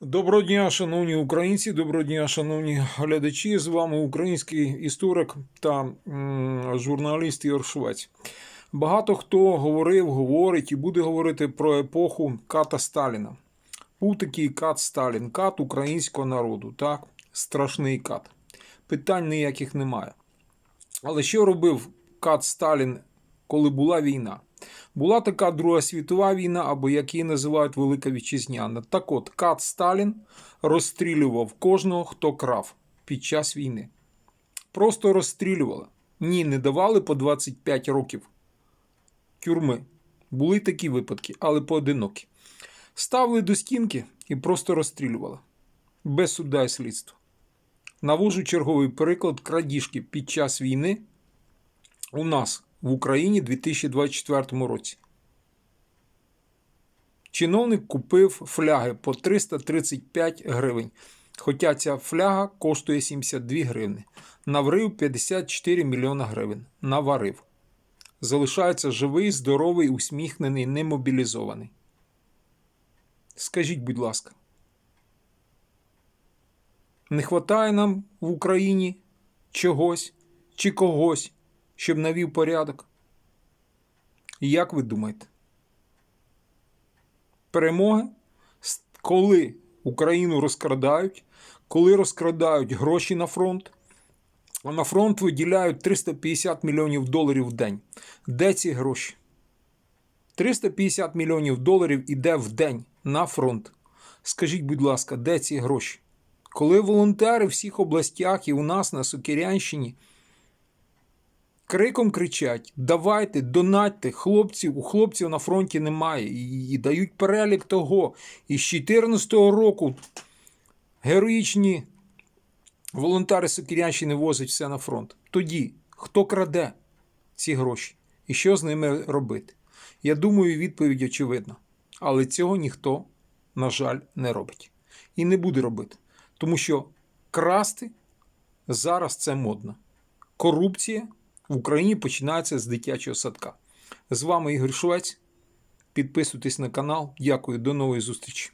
Доброго дня, шановні українці, доброго дня, шановні глядачі. З вами український історик та журналіст Ігор Швець. Багато хто говорив, говорить і буде говорити про епоху ката Сталіна. Був такий кат Сталін, кат українського народу, так? Страшний кат. Питань ніяких немає. Але що робив кат Сталін, коли була війна? Була така Друга світова війна, або як її називають Велика Вітчизняна. Так от, Кат Сталін розстрілював кожного, хто крав під час війни. Просто розстрілювали. Ні, не давали по 25 років тюрми. Були такі випадки, але поодинокі. Ставили до стінки і просто розстрілювали. Без суда і слідства. Навожу черговий приклад крадіжки під час війни у нас в Україні у 2024 році. Чиновник купив фляги по 335 гривень, хоча ця фляга коштує 72 гривни. Наврив 54 мільйона гривень. Наварив. Залишається живий, здоровий, усміхнений, немобілізований. Скажіть, будь ласка, не вистачає нам в Україні чогось чи когось, щоб навів порядок? Як ви думаєте? Перемоги, коли Україну розкрадають, коли розкрадають гроші на фронт, а на фронт виділяють 350 мільйонів доларів в день. Де ці гроші? 350 мільйонів доларів іде в день на фронт. Скажіть, будь ласка, де ці гроші? Коли волонтери в всіх областях і у нас на Сокирянщині криком кричать: давайте, донатьте, хлопців, у хлопців на фронті немає. І, дають перелік того. І з 2014 року героїчні волонтери Сокирянщини возять все на фронт. Тоді хто краде ці гроші і що з ними робити? Я думаю, відповідь очевидна. Але цього ніхто, на жаль, не робить. І не буде робити. Тому що красти зараз це модно. Корупція в Україні починається з дитячого садка. З вами Ігор Швець. Підписуйтесь на канал. Дякую, до нової зустрічі.